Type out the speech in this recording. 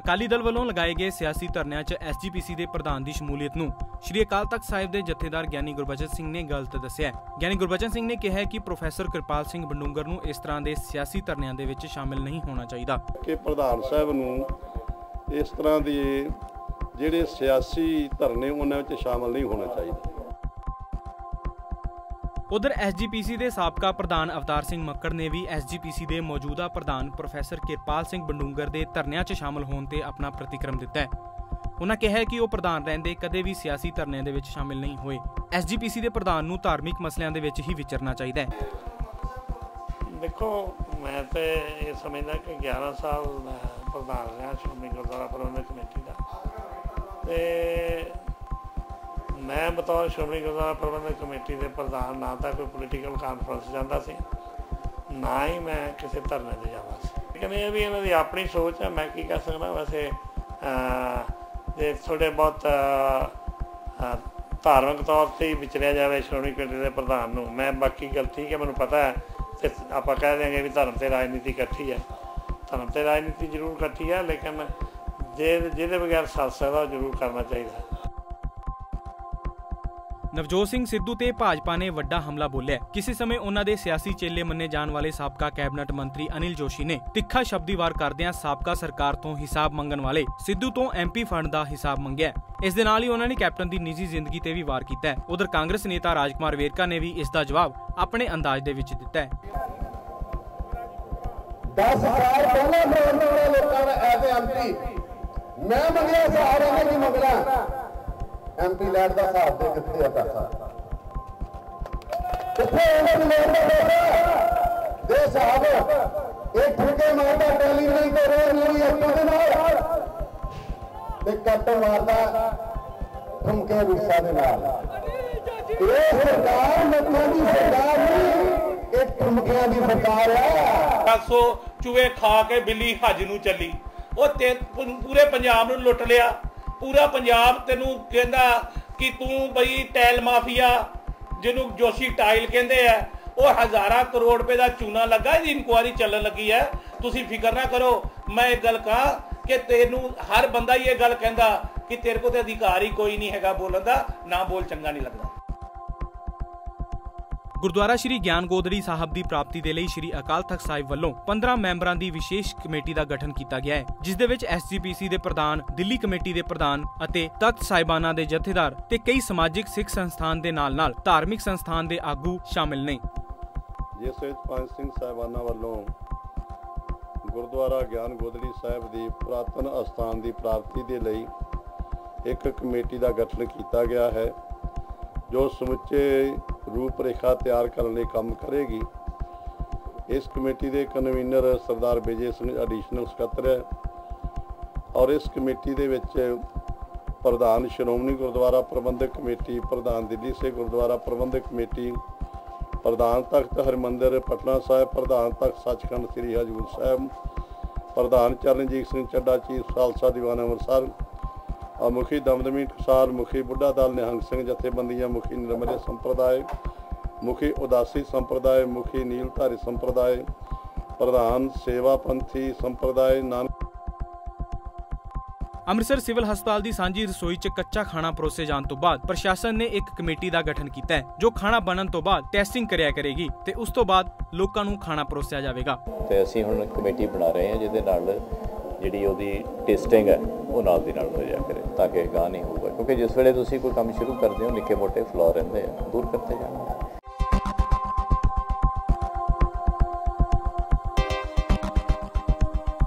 ਅਕਾਲੀ ਦਲ ਵੱਲੋਂ ਲਗਾਏ ਗਏ ਸਿਆਸੀ ਧਰਨਿਆਂ 'ਚ ਐਸਜੀਪੀਸੀ ਦੇ ਪ੍ਰਧਾਨ ਦੀ ਸ਼ਮੂਲੀਅਤ ਨੂੰ ਸ਼੍ਰੀ ਅਕਾਲ ਤਖਤ ਸਾਹਿਬ ਦੇ ਜਥੇਦਾਰ ਗਿਆਨੀ ਗੁਰਬਚਨ ਸਿੰਘ ਨੇ ਗਲਤ ਦੱਸਿਆ ਗਿਆਨੀ ਗੁਰਬਚਨ ਸਿੰਘ ਨੇ ਕਿਹਾ ਕਿ ਪ੍ਰੋਫੈਸਰ ਕਿਰਪਾਲ ਸਿੰਘ ਬੰਡੂੰਗਰ ਨੂੰ ਇਸ ਤਰ੍ਹਾਂ ਦੇ ਸਿਆਸੀ ਧਰਨਿਆਂ ਦੇ ਵਿੱਚ ਸ਼ਾਮਿਲ ਨਹੀਂ ਹੋਣਾ ਚਾਹੀਦਾ। ਕਿ ਪ੍ਰਧਾਨ ਸਾਹਿਬ ਨੂੰ ਇਸ ਤਰ੍ਹਾਂ ਦੇ ਜਿਹੜੇ ਸਿਆਸੀ ਧਰਨੇ ਉਹਨਾਂ ਵਿੱਚ ਸ਼ਾਮਲ ਨਹੀਂ ਹੋਣਾ ਚਾਹੀਦਾ। ਉਧਰ ਐਸਜੀਪੀਸੀ ਦੇ ਸਾਬਕਾ ਪ੍ਰਧਾਨ ਅਵਤਾਰ ਸਿੰਘ ਮੱਕੜ ਨੇ ਵੀ ਐਸਜੀਪੀਸੀ ਦੇ ਮੌਜੂਦਾ ਪ੍ਰਧਾਨ ਪ੍ਰੋਫੈਸਰ ਕਿਰਪਾਲ ਸਿੰਘ ਬੰਡੂੰਗਰ ਦੇ ਧਰਨਿਆਂ 'ਚ ਸ਼ਾਮਲ ਹੋਣ ਤੇ ਆਪਣਾ ਪ੍ਰਤੀਕਰਮ ਦਿੱਤਾ ਹੈ। ਉਹਨਾਂ ਕਿਹਾ ਕਿ ਉਹ ਪ੍ਰਧਾਨ ਰਹਿੰਦੇ ਕਦੇ ਵੀ ਸਿਆਸੀ ਧਰਨਿਆਂ ਦੇ ਵਿੱਚ ਸ਼ਾਮਿਲ ਨਹੀਂ ਹੋਏ। ਐਸਜੀਪੀਸੀ ਦੇ ਪ੍ਰਧਾਨ ਨੂੰ ਧਾਰਮਿਕ ਮਸਲਿਆਂ ਦੇ ਵਿੱਚ ਹੀ ਵਿਚਰਨਾ ਚਾਹੀਦਾ ਹੈ। ਦੇਖੋ, ਮੈਂ ਤੇ ਇਹ ਸਮਝਦਾ ਕਿ 11 ਸਾਲ ਮੈਂ ਪ੍ਰਧਾਨ ਰਿਹਾ ਸ਼੍ਰੋਮਣੀ ਗੁਰਦੁਆਰਾ ਪ੍ਰਬੰਧਕ ਕਮੇਟੀ ਦਾ। ਤੇ ਮੈਂ ਬਤੌਰ ਸ਼੍ਰੋਮਣੀ ਗੁਰਦੁਆਰਾ ਪ੍ਰਬੰਧਕ ਕਮੇਟੀ ਦੇ ਪ੍ਰਧਾਨ ਨਾ ਤਾਂ ਕੋਈ ਪੋਲੀਟੀਕਲ ਕਾਨਫਰੰਸ ਜਾਂਦਾ ਸੀ ਨਾ ਹੀ ਮੈਂ ਕਿਸੇ ਧਰਨੇ ਤੇ ਜਾਂਦਾ ਸੀ। ਲੇਕਿਨ ਇਹ ਵੀ ਇਹਨਾਂ ਦੀ ਆਪਣੀ ਸੋਚ ਹੈ ਮੈਂ ਕੀ ਕਹਿ ਸਕਦਾ ਵੈਸੇ ਅਹ, ਥੋੜੇ ਬਹੁਤ ਧਾਰਮਿਕ ਤੌਰ ਤੇ ਵਿਚਰਿਆ ਜਾਵੇ ਸ਼੍ਰੋਮਣੀ ਕਮੇਟੀ ਦੇ ਪ੍ਰਧਾਨ ਨੂੰ। ਮੈਂ ਬਾਕੀ ਗੱਲ ਠੀਕ ਹੈ ਮੈਨੂੰ ਪਤਾ ਹੈ ਤੇ ਆਪਾਂ ਕਹਿ ਦਿਆਂਗੇ ਵੀ ਧਰਮ ਤੇ ਰਾਜਨੀਤੀ ਇਕੱਠੀ ਹੈ ਧਰਮ ਤੇ ਰਾਜਨੀਤੀ ਜ਼ਰੂਰ ਇਕੱਠੀ ਹੈ ਲੇਕਿਨ ਜੇ ਜਿਹਦੇ ਬਗੈਰ ਸੱਤ ਸਕਦਾ ਉਹ ਜ਼ਰੂਰ ਕਰਨਾ ਚਾਹੀਦਾ। ਨਵਜੋਤ ਸਿੰਘ ਸਿੱਧੂ ਤੇ ਭਾਜਪਾ ਨੇ ਵੱਡਾ ਹਮਲਾ ਬੋਲਿਆ ਕਿਸੇ ਸਮੇਂ ਉਹਨਾਂ ਦੇ ਸਿਆਸੀ ਚੇਲੇ ਮੰਨੇ ਜਾਣ ਵਾਲੇ ਸਾਬਕਾ ਕੈਬਨਿਟ ਮੰਤਰੀ ਅਨਿਲ ਜੋਸ਼ੀ ਨੇ ਤਿੱਖਾ ਸ਼ਬਦੀ ਵਾਰ ਕਰਦਿਆਂ ਸਾਬਕਾ ਸਰਕਾਰ ਤੋਂ ਹਿਸਾਬ ਮੰਗਣ ਵਾਲੇ ਸਿੱਧੂ ਤੋਂ ਐਮਪੀ ਫੰਡ ਦਾ ਹਿਸਾਬ ਮੰਗਿਆ ਇਸ ਦੇ ਨਾਲ ਹੀ ਉਹਨਾਂ ਨੇ ਕੈਪਟਨ ਦੀ ਨਿੱਜੀ ਜ਼ਿੰਦਗੀ ਤੇ ਵੀ ਵਾਰ ਕੀਤਾ ਉਧਰ ਕਾਂਗਰਸ ਨੇਤਾ ਰਾਜਕੁਮਾਰ ਵੇਰਕਾ ਨੇ ਵੀ ਇਸ ਦਾ ਜਵਾਬ ਆਪਣੇ ਅੰਦਾਜ਼ ਦੇ ਵਿੱਚ ਦਿੱਤਾ ਹੈ। 10 ਸਾਲ ਪਹਿਲਾਂ ਬਣਾਉਣ ਵਾਲੇ ਲੋਕਾਂ ਦਾ ਐਜ਼ ਐਮਪੀ ਮੈਂ ਮੰਗਿਆ ਹਿਸਾਬ ਇਹਨੇ ਨਹੀਂ ਮੰਗਣਾ ਐਮਪੀ ਲੈਟ ਦਾ ਹਿਸਾਬ ਦੇ ਕਿੱਥੇ ਆ ਪੈਸਾ? ਕਿੱਥੇ ਇਹਨਾਂ ਦੀ ਦਾ ਪੈਸਾ? ਦੇ ਹਿਸਾਬ, ਇਹ ਠੁਕੇ ਮਾਰਦਾ ਟੈਲੀ ਨਹੀਂ ਕਰ ਰਿਹਾ ਮੇਰੀ ਐਮਪੀ ਦੇ ਨਾਲ। ਤੇ ਕੱਟ ਮਾਰਦਾ, ਠੁਮਕੇ ਵਿਸਾ ਦੇ ਨਾਲ। ਇਹ ਸਰਕਾਰ ਲੋਕਾਂ ਦੀ ਸਰਕਾਰ ਨਹੀਂ, ਇਹ ਠੁਮਕਿਆਂ ਦੀ ਸਰਕਾਰ ਹੈ ਦੱਸੋ ਚੂਹੇ ਖਾ ਕੇ ਬਿੱਲੀ ਹੱਜ ਨੂੰ ਚੱਲੀ। ਉਹ ਤੇ ਪੂਰੇ ਪੰਜਾਬ ਨੂੰ ਲੁੱਟ ਲਿਆ। ਪੂਰਾ ਪੰਜਾਬ ਤੈਨੂੰ ਕਹਿੰਦਾ ਕਿ ਤੂੰ ਬਈ ਟੈਲ ਮਾਫੀਆ, ਜਿਹਨੂੰ ਜੋਸ਼ੀ ਟਾਈਲ ਕਹਿੰਦੇ ਆ, ਉਹ ਹਜ਼ਾਰਾਂ ਕਰੋੜ ਰੁਪਏ ਦਾ ਚੂਨਾ ਲੱਗਾ, ਇਹਦੀ ਇਨਕੁਆਰੀ ਚੱਲਣ ਲੱਗੀ ਹੈ। ਤੁਸੀਂ ਫਿਕਰ ਨਾ ਕਰੋ, ਮੈਂ ਇਹ ਗੱਲ ਕਹਾਂ ਕਿ ਤੈਨੂੰ ਹਰ ਬੰਦਾ ਹੀ ਇਹ ਗੱਲ ਕਹਿੰਦਾ ਕਿ ਤੇਰੇ ਕੋਲ ਤੇ ਅਧਿਕਾਰ ਹੀ ਕੋਈ ਨਹੀਂ ਹੈਗਾ ਬੋਲਣ ਦਾ, ਨਾ ਬੋਲ ਚੰਗਾ ਨਹੀਂ ਲੱਗਦਾ। ਗੁਰਦੁਆਰਾ ਸ਼੍ਰੀ ਗਿਆਨ ਗੋਦੜੀ ਸਾਹਿਬ ਦੀ ਪ੍ਰਾਪਤੀ ਦੇ ਲਈ ਸ਼੍ਰੀ ਅਕਾਲ ਤਖਤ ਸਾਹਿਬ ਵੱਲੋਂ 15 ਮੈਂਬਰਾਂ ਦੀ ਵਿਸ਼ੇਸ਼ ਕਮੇਟੀ ਦਾ ਗਠਨ ਕੀਤਾ ਗਿਆ ਹੈ, ਜਿਸ ਦੇ ਵਿੱਚ ਐਸਜੀਪੀਸੀ ਦੇ ਪ੍ਰਧਾਨ, ਦਿੱਲੀ ਕਮੇਟੀ ਦੇ ਪ੍ਰਧਾਨ ਅਤੇ ਤਖਤ ਸਾਹਿਬਾਨਾਂ ਦੇ ਜਥੇਦਾਰ ਤੇ ਕਈ ਸਮਾਜਿਕ ਸਿੱਖ ਸੰਸਥਾਨ ਦੇ ਨਾਲ-ਨਾਲ ਧਾਰਮਿਕ ਸੰਸਥਾਨ ਦੇ ਆਗੂ ਸ਼ਾਮਿਲ ਨੇ। ਜਿਸ ਵਿੱਚ ਪੰਜ ਸਿੰਘ ਸਾਹਿਬਾਨਾਂ ਵੱਲੋਂ ਗੁਰਦੁਆਰਾ ਗਿਆਨ ਗੋਦੜੀ ਸਾਹਿਬ ਦੀ ਪੁਰਾਤਨ ਅਸਥਾਨ ਦੀ ਪ੍ਰਾਪਤੀ ਦੇ ਲਈ ਇੱਕ ਕਮੇਟੀ ਦਾ ਗਠਨ ਕੀਤਾ ਗਿਆ ਹੈ, ਜੋ ਸਮੁੱਚੇ ਰੂਪ ਰੇਖਾ ਤਿਆਰ ਕਰਨ ਲਈ ਕੰਮ ਕਰੇਗੀ। ਇਸ ਕਮੇਟੀ ਦੇ ਕਨਵੀਨਰ ਸਰਦਾਰ ਵਿਜੇ ਸਿੰਘ ਐਡੀਸ਼ਨਲ ਸਕੱਤਰ ਹੈ ਔਰ ਇਸ ਕਮੇਟੀ ਦੇ ਵਿੱਚ ਪ੍ਰਧਾਨ ਸ਼੍ਰੋਮਣੀ ਗੁਰਦੁਆਰਾ ਪ੍ਰਬੰਧਕ ਕਮੇਟੀ, ਪ੍ਰਧਾਨ ਦਿੱਲੀ ਸੇ ਗੁਰਦੁਆਰਾ ਪ੍ਰਬੰਧਕ ਕਮੇਟੀ, ਪ੍ਰਧਾਨ ਤਖਤ ਹਰਿਮੰਦਰ ਪਟਨਾ ਸਾਹਿਬ, ਪ੍ਰਧਾਨ ਤਖਤ ਸੱਚਖੰਡ ਸ੍ਰੀ ਹਜੂਰ ਸਾਹਿਬ, ਪ੍ਰਧਾਨ ਚਰਨਜੀਤ ਸਿੰਘ ਚੱਡਾ, ਚੀਫ ਖਾਲਸਾ ਦੀਵਾਨ ਅੰਮ੍ਰਿਤਸਰ ਆ ਮੁਖੀ ਦਮਦਮੀ ਟਕਸਾਲ ਮੁਖੀ ਬੁੱਢਾ ਦਲ ਨਿਹੰਗ ਸਿੰਘ ਜਥੇਬੰਦੀਆਂ ਮੁਖੀ ਨਿਰਮਲੇ ਸੰਪਰਦਾਇ ਮੁਖੀ ਉਦਾਸੀ ਸੰਪਰਦਾਇ ਮੁਖੀ ਨੀਲਧਾਰੀ ਸੰਪਰਦਾਇ ਪ੍ਰਧਾਨ ਸੇਵਾ ਪੰਥੀ ਸੰਪਰਦਾਇ ਨਾਨਕ ਅੰਮ੍ਰਿਤਸਰ ਸਿਵਲ ਹਸਪਤਾਲ ਦੀ ਸਾਂਝੀ ਰਸੋਈ 'ਚ ਕੱਚਾ ਖਾਣਾ ਪਰੋਸੇ ਜਾਣ ਤੋਂ ਬਾਅਦ ਪ੍ਰਸ਼ਾਸਨ ਨੇ ਇੱਕ ਕਮੇਟੀ ਦਾ ਗਠਨ ਕੀਤਾ ਹੈ ਜੋ ਖਾਣਾ ਬਣਨ ਤੋਂ ਬਾਅਦ ਟੈਸਟਿੰਗ ਕਰਿਆ ਕਰੇਗੀ ਤੇ ਉਸ ਤੋਂ ਬਾਅਦ ਲੋਕਾਂ ਨੂੰ ਖਾਣਾ ਪਰੋਸਿਆ ਜਾਵੇਗਾ। ਤੇ ਅਸੀਂ ਹੁਣ ਕਮੇਟੀ ਬਣਾ ਰਹੇ ਹਾਂ ਜਿਹਦੇ ਨਾਲ ਜਿਹੜੀ ਉਹਦੀ ਟੇਸਟਿੰਗ ਹੈ, ਉਹ ਨਾਲ ਦੀ ਨਾਲ ਹੋ ਜਾਇਆ ਕਰੇ, ਤਾਂ ਕਿ ਗਾਹ ਨਹੀਂ ਹੋਊਗਾ। ਕਿਉਂਕਿ ਜਿਸ ਵੇਲੇ ਤੁਸੀਂ ਕੋਈ ਕੰਮ ਸ਼ੁਰੂ ਕਰਦੇ ਹੋ, ਨਿੱਕੇ ਮੋਟੇ ਫਲੋ ਰਹਿੰਦੇ ਆ, ਦੂਰ ਕਰਤੇ ਜਾਣਾ?